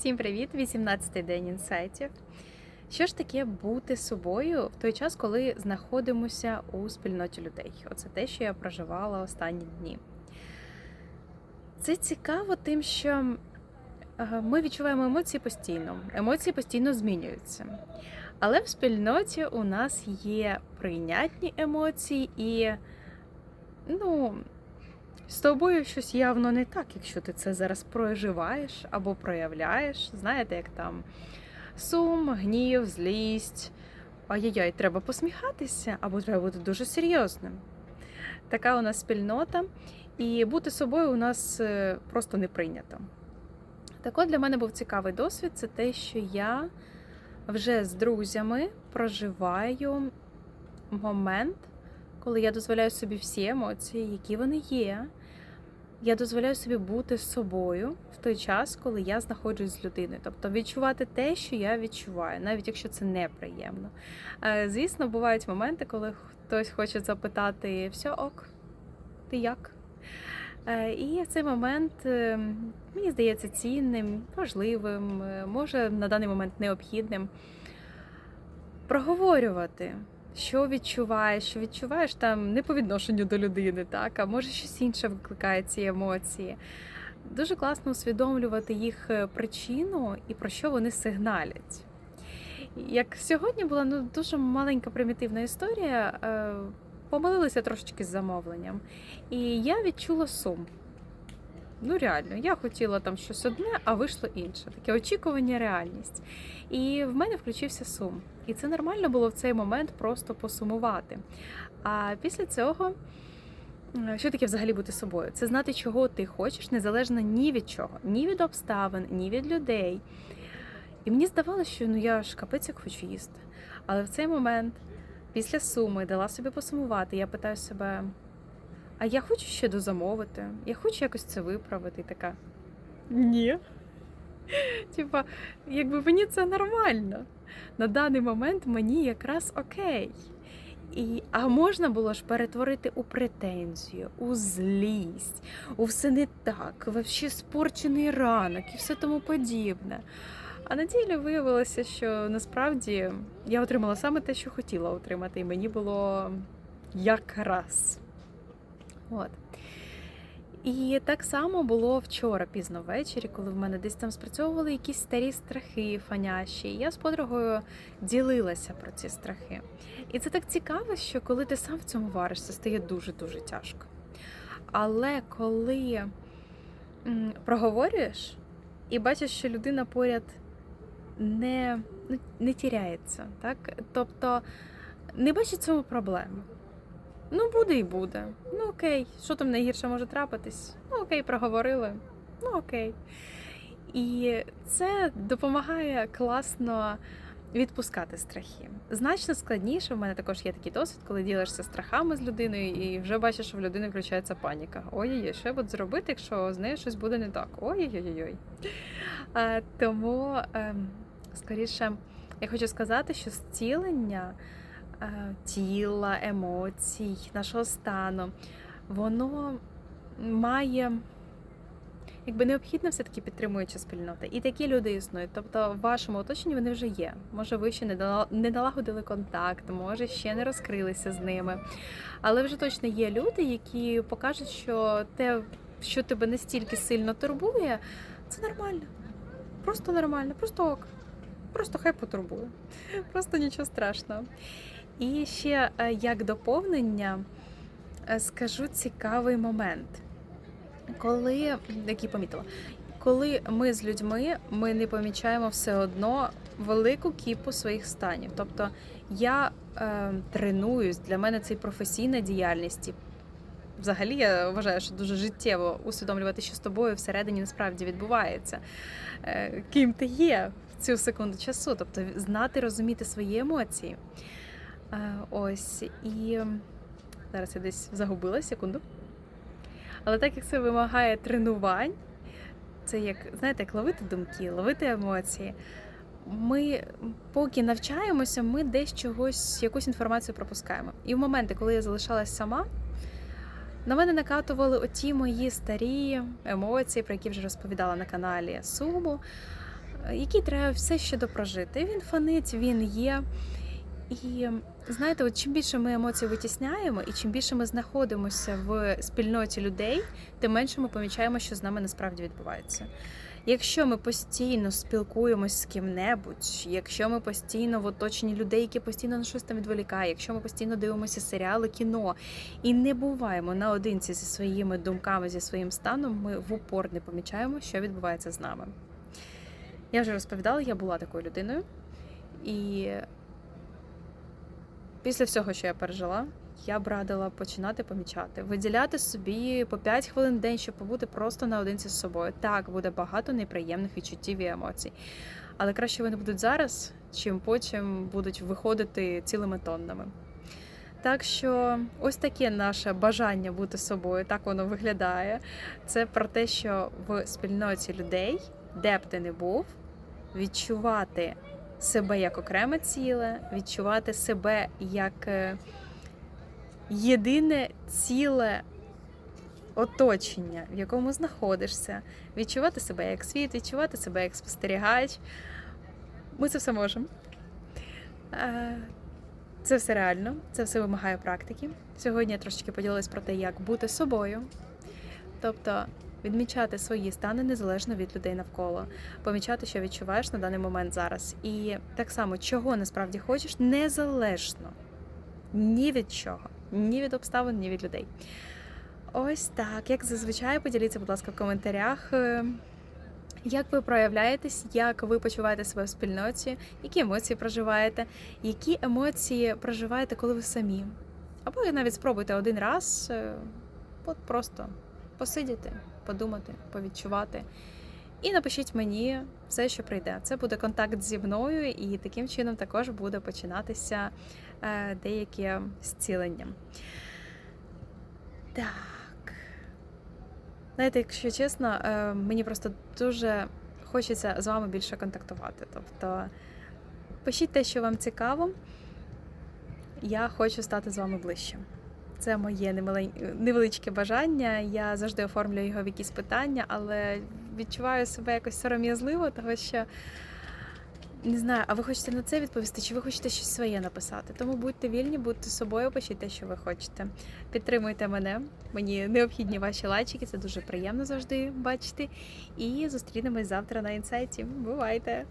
Всім привіт! 18-й день інсайтів. Що ж таке бути собою в той час, коли знаходимося у спільноті людей? Оце те, що я проживала останні дні. Це цікаво тим, що е, ми відчуваємо емоції постійно. Емоції постійно змінюються. Але в спільноті у нас є прийнятні емоції і, ну, з тобою щось явно не так, якщо ти це зараз проживаєш або проявляєш. Знаєте, як там сум, гнів, злість. Ай-яй-яй, треба посміхатися, або треба бути дуже серйозним. Така у нас спільнота, і бути собою у нас е, просто не прийнято. Так от для мене був цікавий досвід це те, що я вже з друзями проживаю момент, коли я дозволяю собі всі емоції, які вони є. Я дозволяю собі бути собою в той час, коли я знаходжусь з людиною. Тобто відчувати те, що я відчуваю, навіть якщо це неприємно. Е, Звісно, бувають моменти, коли хтось хоче запитати: все ок, ти як? Е, І цей момент е, мені здається цінним, важливим, може на даний момент необхідним проговорювати, що відчуваєш, що відчуваєш там не по відношенню до людини, так, а може щось інше викликає ці емоції. Дуже класно усвідомлювати їх е, причину і про що вони сигналять. Як сьогодні була ну, дуже маленька примітивна історія, е, помилилися трошечки з замовленням, і я відчула сум. Ну, реально, я хотіла там щось одне, а вийшло інше. Таке очікування, реальність. І в мене включився сум. І це нормально було в цей момент просто посумувати. А після цього, що таке взагалі бути собою? Це знати, чого ти хочеш, незалежно ні від чого, ні від обставин, ні від людей. І мені здавалося, що ну я ж капець як хочу їсти. Але в цей момент, після суми, дала собі посумувати, я питаю себе. А я хочу ще дозамовити, я хочу якось це виправити. І така. Ні. Типа, якби мені це нормально. На даний момент мені якраз окей. І, а можна було ж перетворити у претензію, у злість, у все не так, вообще спорчений ранок і все тому подібне. А на ділі виявилося, що насправді я отримала саме те, що хотіла отримати, і мені було якраз. От. І так само було вчора пізно ввечері, коли в мене десь там спрацьовували якісь старі страхи фанящі. І я з подругою ділилася про ці страхи. І це так цікаво, що коли ти сам в цьому варишся, стає дуже-дуже тяжко. Але коли проговорюєш і бачиш, що людина поряд не, не тіряється, так? тобто не бачить цьому проблеми. Ну, буде і буде. Ну окей, що там найгірше може трапитись? Ну окей, проговорили. Ну окей. І це допомагає класно відпускати страхи. Значно складніше. В мене також є такий досвід, коли ділишся страхами з людиною, і вже бачиш, що в людини включається паніка. Ой-ой-ой, що я буду зробити, якщо з нею щось буде не так? Ой-ой-ой. Тому, ем, скоріше, я хочу сказати, що зцілення тіла, емоцій, нашого стану, воно має якби необхідна все-таки підтримуюча спільнота. І такі люди існують. Тобто в вашому оточенні вони вже є. Може, ви ще не налагодили контакт, може ще не розкрилися з ними. Але вже точно є люди, які покажуть, що те, що тебе настільки сильно турбує, це нормально. Просто нормально, просто ок. Просто хай потурбує. Просто нічого страшного. І ще е, як доповнення е, скажу цікавий момент. Коли, який помітила, коли ми з людьми ми не помічаємо все одно велику кіпу своїх станів. Тобто я е, тренуюсь, для мене це професійна діяльність. і Взагалі, я вважаю, що дуже життєво усвідомлювати, що з тобою всередині насправді відбувається, е, ким ти є в цю секунду часу, тобто знати, розуміти свої емоції. Е, Ось і зараз я десь загубила секунду. Але так як це вимагає тренувань, це як, знаєте, як ловити думки, ловити емоції. Ми поки навчаємося, ми десь чогось, якусь інформацію пропускаємо. І в моменти, коли я залишалась сама, на мене накатували оті мої старі емоції, про які вже розповідала на каналі Суму. е, який треба все ще допрожити. Він фонить, він є. І знаєте, от чим більше ми емоцій витісняємо, і чим більше ми знаходимося в спільноті людей, тим менше ми помічаємо, що з нами насправді відбувається. Якщо ми постійно спілкуємось з ким-небудь, якщо ми постійно в оточенні людей, які постійно на щось там відволікає, якщо ми постійно дивимося серіали, кіно і не буваємо наодинці зі своїми думками, зі своїм станом, ми в упор не помічаємо, що відбувається з нами. Я вже розповідала, я була такою людиною, і після всього, що я пережила, я б радила починати помічати, виділяти собі по 5 хвилин в день, щоб побути просто наодинці з собою. Так, буде багато неприємних відчуттів і емоцій. Але краще вони будуть зараз, чим потім будуть виходити цілими тоннами. Так що ось таке наше бажання бути собою, так воно виглядає. Це про те, що в спільноті людей, де б ти не був, відчувати себе як окреме ціле, відчувати себе як е, єдине ціле оточення, в якому знаходишся, відчувати себе як світ, відчувати себе як спостерігач. Ми це все можемо. Е, Це все реально, це все вимагає практики. Сьогодні я трошечки поділилась про те, як бути собою, тобто відмічати свої стани незалежно від людей навколо, помічати, що відчуваєш на даний момент зараз. І так само, чого насправді хочеш, незалежно ні від чого, ні від обставин, ні від людей. Ось так, як зазвичай, поділіться, будь ласка, в коментарях. е, Як ви проявляєтесь, як ви почуваєте себе в спільноті, які емоції проживаєте, які емоції проживаєте, коли ви самі? Або навіть спробуйте один раз е, от просто посидіти, подумати, повідчувати. І напишіть мені все, що прийде. Це буде контакт зі мною, і таким чином також буде починатися е, деяке зцілення. Так. Знаєте, якщо чесно, е, мені просто дуже хочеться з вами більше контактувати. Тобто пишіть те, що вам цікаво. Я хочу стати з вами ближче. Це моє невеличке бажання. Я завжди оформлюю його в якісь питання, але відчуваю себе якось сором'язливо, того що не знаю, а ви хочете на це відповісти, чи ви хочете щось своє написати? Тому будьте вільні, будьте собою, пишіть те, що ви хочете. Підтримуйте мене. Мені необхідні ваші лайчики, це дуже приємно завжди бачити. І зустрінемось завтра на інсайті. Бувайте!